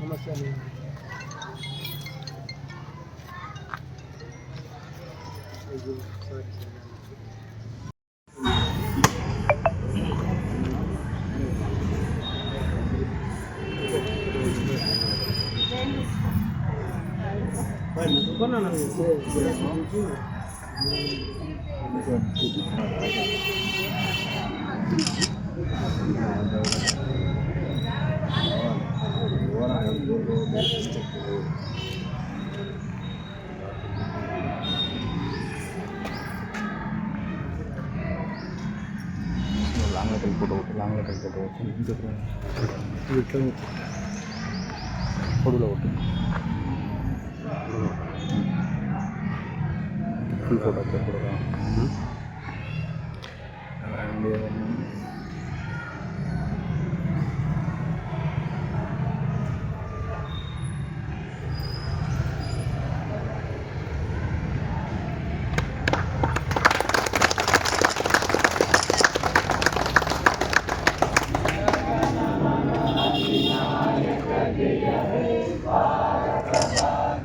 నమస్తే అండి லாங்கில் போட்டு விட்டு லாங்கில் கை போட்டு விட்டு இங்கே விட்டு பொடுவில் விட்டு ஃபுல் ஃபோட்டோ போட்டு கொடுக்கலாம்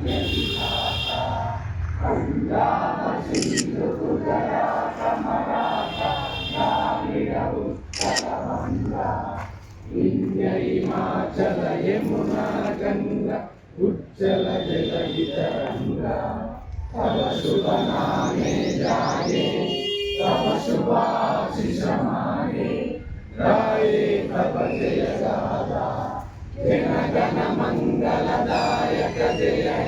సారీ లాంగ్లో వెళ్ళిపోతూ లాంగ్లో వెళ్ళిపోతూ పొడుగులో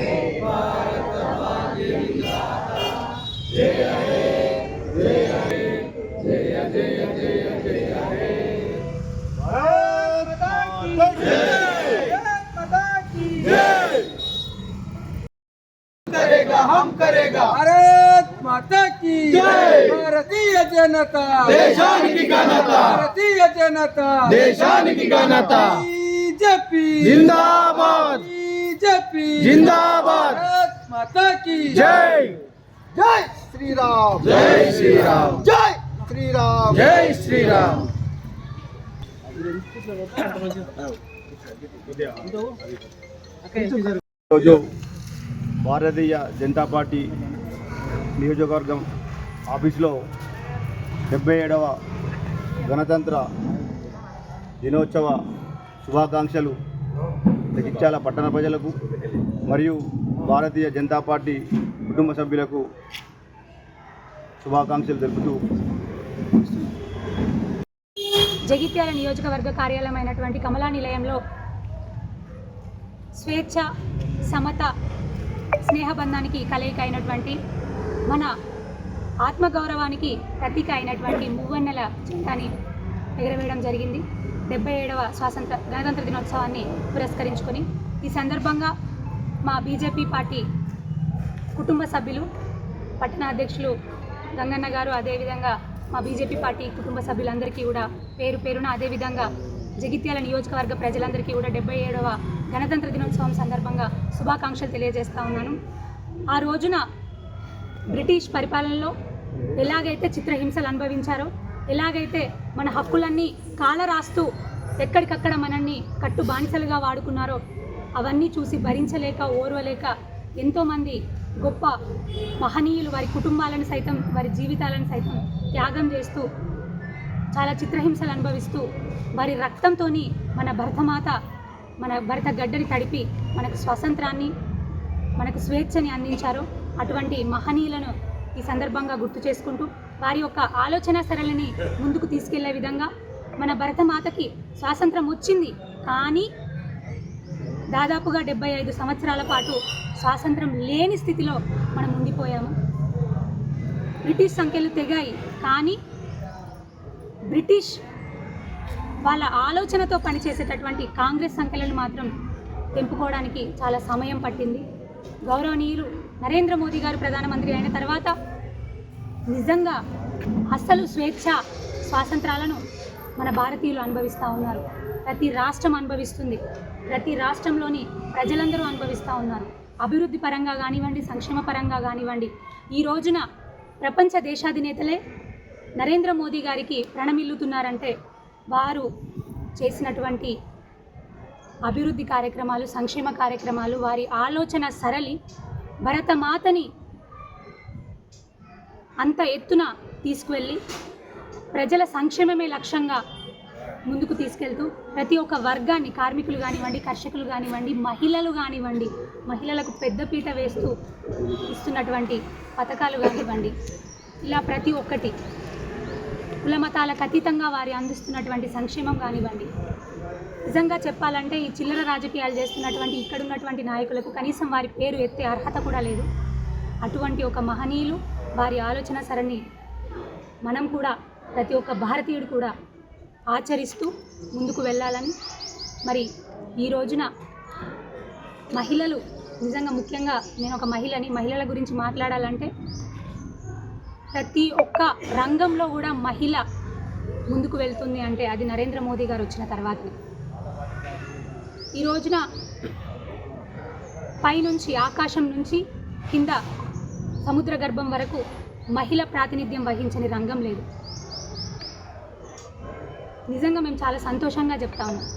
భారతీయ జనత దేశానికి ఘనత భారతీయ జనత దేశానికి ఘనత బీజేపీ జిందాబాద్ బీజేపీ జిందాబాద్ భారత్ మాతా की జై జై శ్రీరామ్ జై శ్రీరామ్ జై శ్రీరామ్ జై శ్రీరామ్ రోజు భారతీయ జనతా పార్టీ నియోజకవర్గం ఆఫీసులో డెబ్బై ఏడవ గణతంత్ర దినోత్సవ శుభాకాంక్షలు జగిత్యాల పట్టణ ప్రజలకు మరియు భారతీయ జనతా పార్టీ కుటుంబ సభ్యులకు శుభాకాంక్షలు తెలుపుతూ జగిత్యాల నియోజకవర్గ కార్యాలయం అయినటువంటి కమలా నిలయంలో స్వేచ్ఛ సమత స్నేహబంధానికి కలయిక అయినటువంటి మన ఆత్మగౌరవానికి ప్రతీక అయినటువంటి మువ్వన్నెల జెండాని ఎగరవేయడం జరిగింది. డెబ్బై ఏడవ స్వాతంత్ర గణతంత్ర దినోత్సవాన్ని పురస్కరించుకొని ఈ సందర్భంగా మా బీజేపీ పార్టీ కుటుంబ సభ్యులు పట్టణ అధ్యక్షులు గంగన్న గారు అదేవిధంగా మా బీజేపీ పార్టీ కుటుంబ సభ్యులందరికీ కూడా పేరు పేరున అదేవిధంగా జగిత్యాల నియోజకవర్గ ప్రజలందరికీ కూడా డెబ్బై ఏడవ గణతంత్ర దినోత్సవం సందర్భంగా శుభాకాంక్షలు తెలియజేస్తా ఉన్నాను. ఆ రోజున బ్రిటిష్ పరిపాలనలో ఎలాగైతే చిత్రహింసలు అనుభవించారో ఎలాగైతే మన హక్కులన్నీ కాలరాస్తూ ఎక్కడికక్కడ మనల్ని కట్టు బానిసలుగా వాడుకున్నారో అవన్నీ చూసి భరించలేక ఓర్వలేక ఎంతోమంది గొప్ప మహనీయులు వారి కుటుంబాలను సైతం వారి జీవితాలను సైతం త్యాగం చేస్తూ చాలా చిత్రహింసలు అనుభవిస్తూ వారి రక్తంతో మన భరతమాత మన భరత గడ్డని తడిపి మనకు స్వాతంత్రాన్ని మనకు స్వేచ్ఛని అందించారో అటువంటి మహనీయులను ఈ సందర్భంగా గుర్తు చేసుకుంటూ వారి యొక్క ఆలోచన సరళిని ముందుకు తీసుకెళ్ళే విధంగా మన భరతమాతకి స్వాతంత్రం వచ్చింది. కానీ దాదాపుగా డెబ్బై ఐదు సంవత్సరాల పాటు స్వాతంత్రం లేని స్థితిలో మనం ఉండిపోయాము. బ్రిటిష్ సంఖ్యలు తెగాయి. కానీ బ్రిటిష్ వాళ్ళ ఆలోచనతో పనిచేసేటటువంటి కాంగ్రెస్ సంఖ్యలను మాత్రం తెంపుకోవడానికి చాలా సమయం పట్టింది. గౌరవనీయులు నరేంద్ర మోదీ గారు ప్రధానమంత్రి అయిన తర్వాత నిజంగా అస్సలు స్వేచ్ఛ స్వాతంత్రాలను మన భారతీయులు అనుభవిస్తూ ఉన్నారు. ప్రతి రాష్ట్రం అనుభవిస్తుంది. ప్రతి రాష్ట్రంలోని ప్రజలందరూ అనుభవిస్తూ ఉన్నారు. అభివృద్ధి పరంగా కానివ్వండి సంక్షేమ పరంగా కానివ్వండి ఈ రోజున ప్రపంచ దేశాధినేతలే నరేంద్ర మోదీ గారికి ప్రణమిల్లుతున్నారంటే వారు చేసినటువంటి అభివృద్ధి కార్యక్రమాలు సంక్షేమ కార్యక్రమాలు వారి ఆలోచన సరళి భరతమాతని అంత ఎత్తున తీసుకువెళ్ళి ప్రజల సంక్షేమమే లక్ష్యంగా ముందుకు తీసుకెళ్తూ ప్రతి ఒక్క వర్గాన్ని కార్మికులు కానివ్వండి కర్షకులు కానివ్వండి మహిళలు కానివ్వండి మహిళలకు పెద్దపీట వేస్తూ ఇస్తున్నటువంటి పథకాలు కానివ్వండి ఇలా ప్రతి ఒక్కటి కుల మతాలకు అతీతంగా వారి అందిస్తున్నటువంటి సంక్షేమం కానివ్వండి నిజంగా చెప్పాలంటే ఈ చిల్లర రాజకీయాలు చేస్తున్నటువంటి ఇక్కడ ఉన్నటువంటి నాయకులకు కనీసం వారి పేరు ఎత్తే అర్హత కూడా లేదు. అటువంటి ఒక మహనీయులు వారి ఆలోచన సరణి మనం కూడా ప్రతి ఒక్క భారతీయుడు కూడా ఆచరిస్తూ ముందుకు వెళ్ళాలని మరి ఈ రోజున మహిళలు నిజంగా ముఖ్యంగా నేను ఒక మహిళని మహిళల గురించి మాట్లాడాలంటే ప్రతి ఒక్క రంగంలో కూడా మహిళ ముందుకు వెళ్తుంది అంటే అది నరేంద్ర మోదీ గారు వచ్చిన తర్వాతనే. ఈ రోజున పైనుంచి ఆకాశం నుంచి కింద సముద్ర గర్భం వరకు మహిళ ప్రాతినిధ్యం వహించని రంగం లేదు. నిజంగా మేము చాలా సంతోషంగా చెప్తా ఉన్నాం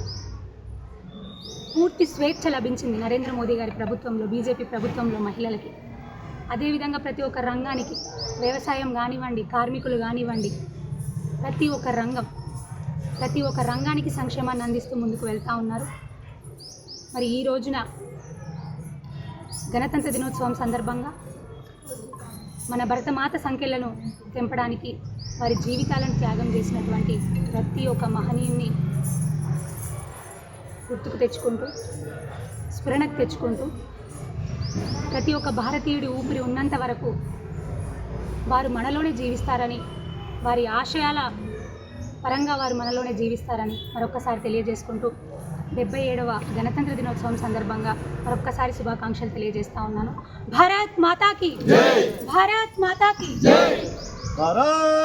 పూర్తి స్వేచ్ఛ లభించింది నరేంద్ర మోదీ గారి ప్రభుత్వంలో బీజేపీ ప్రభుత్వంలో మహిళలకి. అదేవిధంగా ప్రతి ఒక్క రంగానికి వ్యవసాయం కానివ్వండి కార్మికులు కానివ్వండి ప్రతి ఒక్క రంగం ప్రతి ఒక్క రంగానికి సంక్షేమాన్ని అందిస్తూ ముందుకు వెళ్తూ ఉన్నారు. మరి ఈ రోజున గణతంత్ర దినోత్సవం సందర్భంగా మన భరతమాత సంఖ్యలను తెంపడానికి వారి జీవితాలను త్యాగం చేసినటువంటి ప్రతి ఒక్క మహనీయుని గుర్తుకు తెచ్చుకుంటూ స్ఫురణకు తెచ్చుకుంటూ ప్రతి ఒక్క భారతీయుడి ఊపిరి ఉన్నంత వరకు వారు మనలోనే జీవిస్తారని వారి ఆశయాల పరంగా వారు మనలోనే జీవిస్తారని మరొక్కసారి తెలియజేసుకుంటూ డెబ్బై ఏడవ గణతంత్ర దినోత్సవం సందర్భంగా మరొక్కసారి శుభాకాంక్షలు తెలియజేస్తా ఉన్నాను. భారత్ మాతాకి భారత్ మాతాకి భారత్!